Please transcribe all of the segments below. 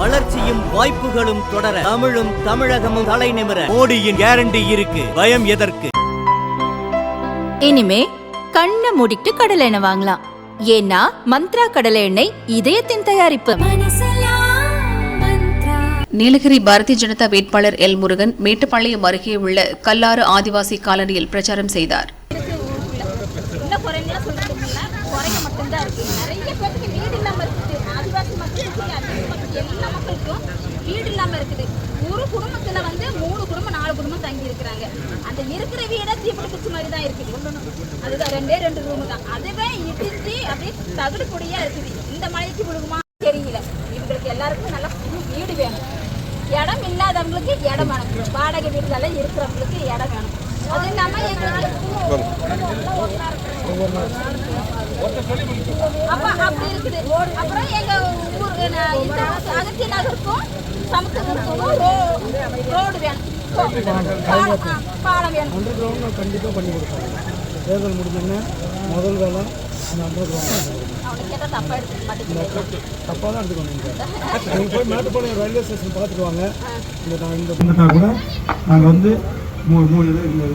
வளர்ச்சியும் வாய்ப்புகளும் தொடர தமிழும் தமிழகமும் தலை நிமிர. மோடியின் கேரண்டி இருக்கு. பயம் எதற்கு? இனிமே கண்ணை மூடிட்டு கடலை எண்ணெய் வாங்கலாம். ஏன்னா மந்த்ரா கடலை எண்ணெய் இதயத்தின் தயாரிப்பு. நீலகிரி பாரதிய ஜனதா வேட்பாளர் எல் முருகன் மேட்டுப்பாளையம் அருகே உள்ள கல்லாறு ஆதிவாசி காலனியில் பிரச்சாரம் செய்தார். மட்டும்தான் இருக்கு. நிறைய பேருக்கு வீடு இல்லாம இருக்குது ஆதிவாசி மக்களுக்கு அந்தந்த மக்களுக்கு எல்லா மக்களுக்கும் வீடு இல்லாம இருக்குது ஒரு குடும்பத்துல வந்து மூணு குடும்பம் நாலு குடும்பம் தங்கி இருக்கிறாங்க. அந்த இருக்கிற வீடை தீப்பிடி குச்சி மாதிரி தான் இருக்குது. அதுதான் ரெண்டே ரெண்டு ரூம் தான். அதுவே இடிச்சு அப்படியே தகுடு பொடியா இருக்குது. இந்த மழைக்கு விழுகுமா தெரியல. இவங்களுக்கு எல்லாருக்கும் நல்லா புது வீடு வேணும். இடம் இல்லாதவங்களுக்கு இடம் வேணும். வாடகை வீடுகளெல்லாம் இருக்கிறவங்களுக்கு இடம் வேணும். அது இல்லாம எங்களுக்கு அப்ப அப்படி இருக்குது. அப்புறம் எங்க ஊர் இந்த அகத்திய நகருக்கும் சமத்துவத்துக்கும் பாலம் அண்டர் கண்டிப்பாக பண்ணி கொடுப்பாங்க தேர்தல் முடிஞ்சோடனே முதல் வேலை அந்த அண்டர் கிரவுண்ட் தப்பாக தான் எடுத்துக்கணும் நீங்கள் போய் மேட்டுப்பாளையம் ரயில்வே ஸ்டேஷன் பார்த்துக்குவாங்க இந்த நான் இந்த பண்ணிட்டா கூட நாங்கள் வந்து மூணு மூணு இது இந்த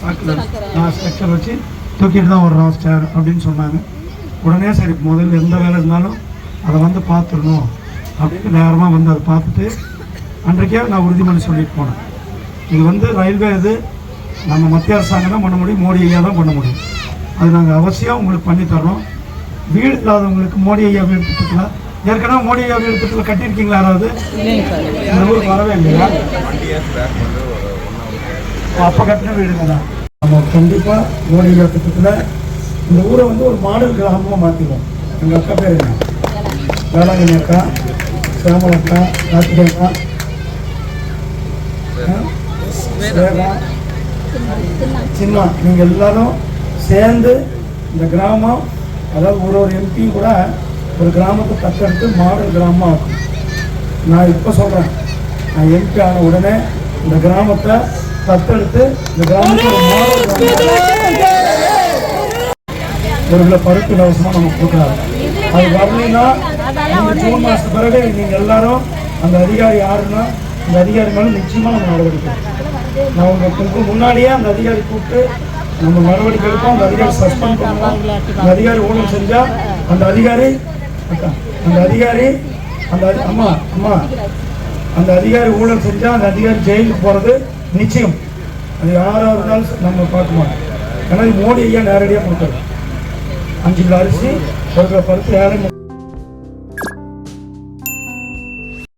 சாக்கில் நான் ஸ்ட்ரக்சர் வச்சு தூக்கிட்டு தான் வர்றோம் ஸ்டேர் அப்படின்னு சொன்னாங்க உடனே சரி முதல்ல எந்த வேலை இருந்தாலும் அதை வந்து பார்த்துடணும் அப்படின்னு நேரமாக வந்து அதை பார்த்துட்டு அன்றைக்கே நான் உறுதிமொழி சொல்லிட்டு போனேன். இது வந்து ரயில்வே இது நம்ம மத்திய அரசாங்கம் தான் பண்ண முடியும் மோடி ஐயா தான் பண்ண முடியும். அது நாங்கள் அவசியம் உங்களுக்கு பண்ணி வீடு இல்லாதவங்களுக்கு மோடி ஐயா வீடு திட்டத்தில் ஏற்கனவே மோடி ஐயா வீடு திட்டத்தில் கட்டியிருக்கீங்களா யாராவது? இந்த ஊருக்கு வரவே இல்லையா? அப்போ கட்டின வீடுங்க தான் நம்ம கண்டிப்பாக மோடி ஐயா திட்டத்தில் இந்த ஊரை வந்து ஒரு மாடல் கிராமமாக மாற்றிடுவோம் எங்கள் அக்கா பேர் என்ன? வேளாங்கண்ணி அக்கா சேமல் அக்கா கார்த்திகை அக்கா. ஸ்வேதா சின்ன நீங்கள் எல்லாரும் சேர்ந்து இந்த கிராமம் அதாவது ஒரு ஒரு எம்பியும் கூட ஒரு கிராமத்தை தத்தெடுத்து மாடல் கிராமமாக ஆக்கும் நான் இப்போ சொல்கிறேன் நான் எம்பி ஆன உடனே இந்த கிராமத்தை தத்தெடுத்து இந்த கிராமத்தை ஒரு மாடல் ஒரு கிலோ பருப்பு இலவசமாக நம்ம கொடுக்குறாரு அது வரலைன்னா இந்த ஜூன் மாதத்து பிறகு நீங்கள் எல்லாரும் அந்த அதிகாரி யாருன்னா அந்த அதிகாரி மேலே நிச்சயமாக நம்ம நடவடிக்கை நான் உங்களுக்கு முன்னாடியே அந்த அதிகாரி கூப்பிட்டு நம்ம நடவடிக்கை எடுப்போம். அந்த அதிகாரி சஸ்பெண்ட் பண்ணுவோம். அந்த அதிகாரி ஊழல் செஞ்சால் அந்த அதிகாரி அந்த அதிகாரி அந்த அதி- அம்மா அம்மா அந்த அதிகாரி ஊழல் செஞ்சால் அந்த அதிகாரி ஜெயிலுக்கு போகிறது நிச்சயம். அது யாராக இருந்தாலும் நம்ம பார்க்க மாட்டோம் ஏன்னா மோடி ஐயா நேரடியாக கொடுத்தாரு. அஞ்சு கிலோ அரிசி ஒரு கிலோ பருப்பு ஏழை